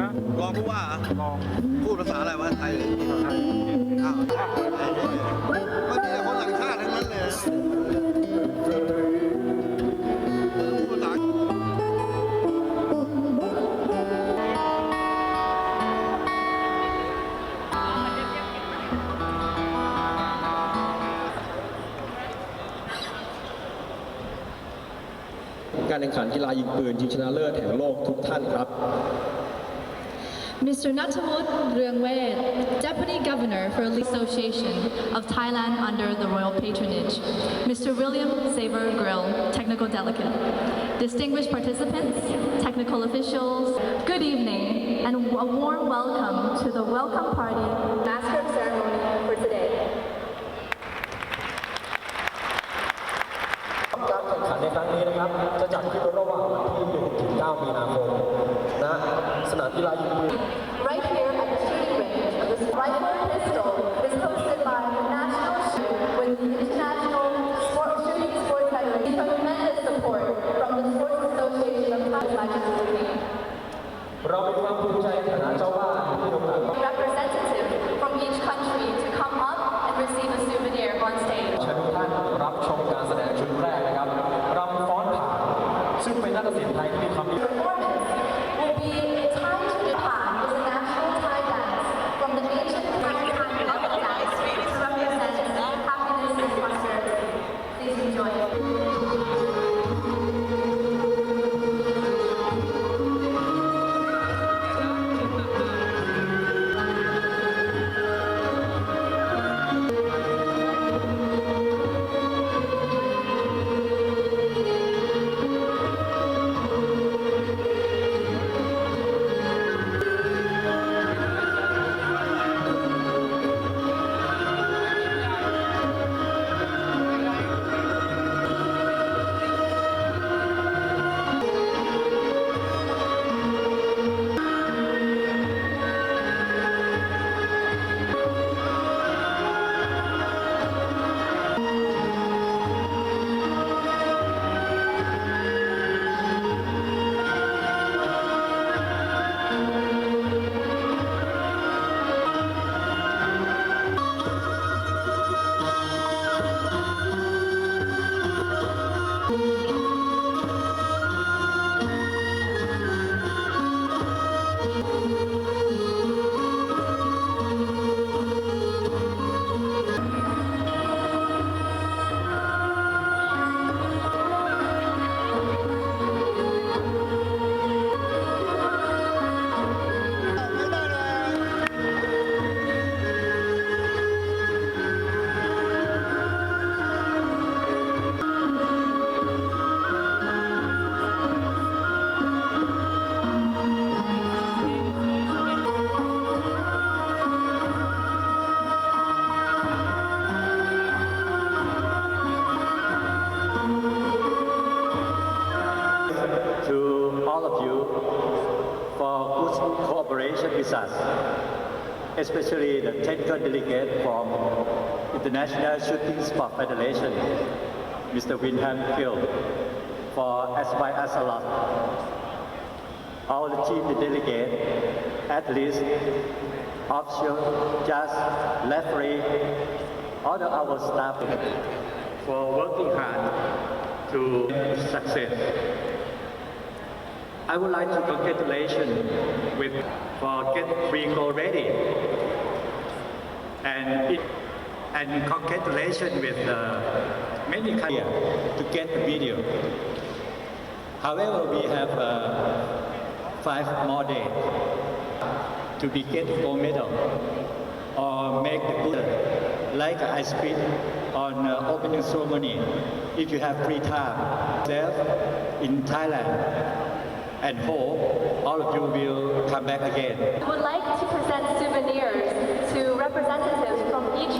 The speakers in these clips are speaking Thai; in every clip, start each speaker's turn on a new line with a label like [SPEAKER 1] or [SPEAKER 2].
[SPEAKER 1] นะ
[SPEAKER 2] รองผู้ว่าเหรอ
[SPEAKER 1] ลอง
[SPEAKER 2] พูดภาษาอะไรวะไทย
[SPEAKER 1] ภาษาไทย
[SPEAKER 2] อ้าวไอ้เนี่ยไม่มีแต่คนต่างชาติทั้งนั้นเลยนะพูดภาษา
[SPEAKER 3] การแข่งขันกีฬายิงปืนชิงชนะเลิศแห่งโลกทุกท่านครับ
[SPEAKER 4] Mr. Natamut Ruangwet, Deputy Governor for the Association of Thailand under the royal patronage. Mr. William Saver Grill, Technical Delegate. Distinguished participants, technical officials, good evening, and a warm welcome to the welcome party master of ceremony
[SPEAKER 5] thank you with us, especially the technical delegate from International Shooting Sport Federation, Mr. Winham Gill, for advising us a lot. The team delegate, athletes, official, judge, referee, all of our staff for working hard to success. I would like to congratulate with for get goal ready and it, and congratulations with uh, many countries to get the video. However, we have uh, five more days to be get gold medal or make the good like I speak on uh, opening ceremony. If you have free time, there in Thailand, and hope all of you will come back again.
[SPEAKER 4] I would like to present souvenirs to representatives from each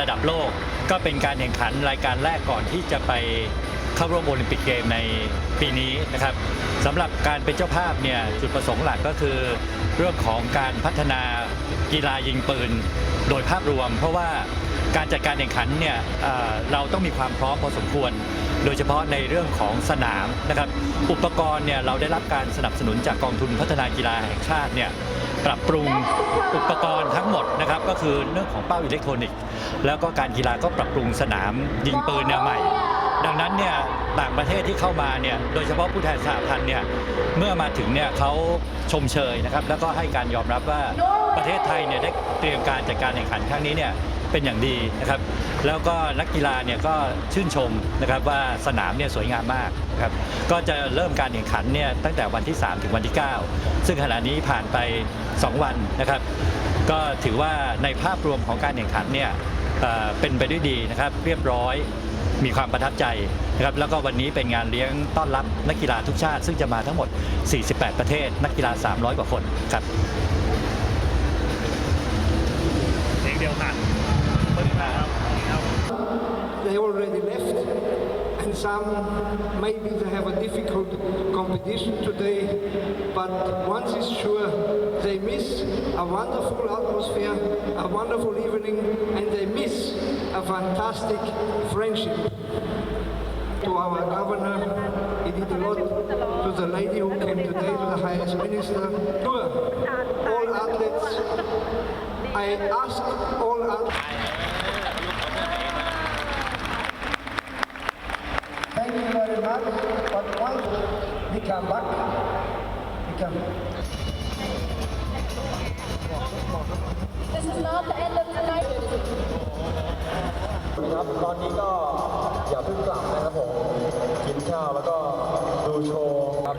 [SPEAKER 5] ระดับโลก ก็เป็นการแข่งขันรายการแรกก่อนที่จะไปเข้าร่วมโอลิมปิกเกมในปีนี้นะครับสำหรับการเป็นเจ้าภาพเนี่ยจุดประสงค์หลักก็คือ เรื่องของการพัฒนากีฬายิงปืน โดยภาพรวม เพราะว่าการจัดการแข่งขันเนี่ยเราต้องมีความพร้อมพอสมควร โดยเฉพาะในเรื่องของสนามนะครับ อุปกรณ์เนี่ยเราได้รับการสนับสนุนจากกองทุนพัฒนากีฬาแห่งชาติเนี่ย ปรับปรุงอุปกรณ์ทั้งหมดนะครับก็คือเรื่องของเป้าอิเล็กทรอนิกส์ แล้วก็การกีฬาก็ปรับปรุงสนามยิงปืนแนวใหม่ ดังนั้นเนี่ยต่างประเทศที่เข้ามาเนี่ยโดยเฉพาะผู้แทนสหพันธ์เนี่ยเมื่อมาถึงเนี่ยเขาชมเชยนะครับแล้วก็ให้การยอมรับว่าประเทศไทยเนี่ยได้เตรียมการจัดการแข่งขันครั้งนี้เนี่ย เป็นอย่างดีนะครับ แล้วก็นักกีฬาเนี่ยก็ชื่นชมนะครับว่าสนามเนี่ยสวยงามมากนะครับก็จะเริ่มการแข่งขันเนี่ยตั้งแต่วันที่ 3 ถึงวันที่ 9 ซึ่งขณะนี้ผ่านไป 2 วันนะครับ ก็ถือว่าในภาพรวมของการแข่งขันเนี่ยเป็นไปด้วยดีนะครับเรียบร้อยมีความประทับใจนะครับแล้วก็วันนี้เป็นงานเลี้ยงต้อนรับนักกีฬาทุกชาติ ซึ่งจะมาทั้งหมด 48 ประเทศ นักกีฬา 300 กว่าคนครับ
[SPEAKER 1] เสียงเดียวกัน
[SPEAKER 6] already left, and some maybe they have a difficult competition today. But once is sure, they miss a wonderful atmosphere, a wonderful evening, and they miss a fantastic friendship. To our governor, he did a lot. To the lady who came today, to the highest minister, to all athletes. I ask all athletes. You very much. But once we come back, we come.
[SPEAKER 4] This is not the end of tonight.
[SPEAKER 3] ครับตอนนี้ก็อย่าเพิ่งกลับนะครับผมกินข้าวแล้วก็ดูโชว์ครับ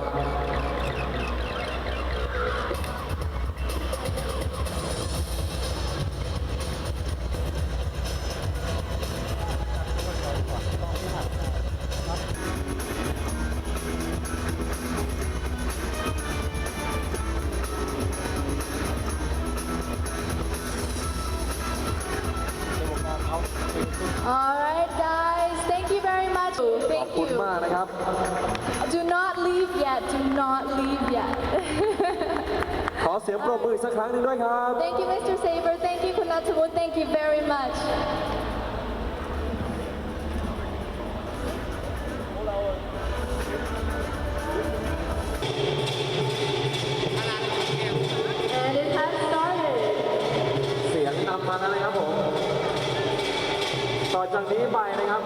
[SPEAKER 7] Do not leave yet. Do not leave yet.
[SPEAKER 3] ขอเสียงปรบมืออีกสักครั้งหนึ่งด้วยครับ
[SPEAKER 7] Thank you, Mr. Saber. Thank you, Kunatamu. Thank you very much. And it has started.
[SPEAKER 3] เสียงนำมาแล้วนะครับผม ต่อจากนี้ไปนะครับ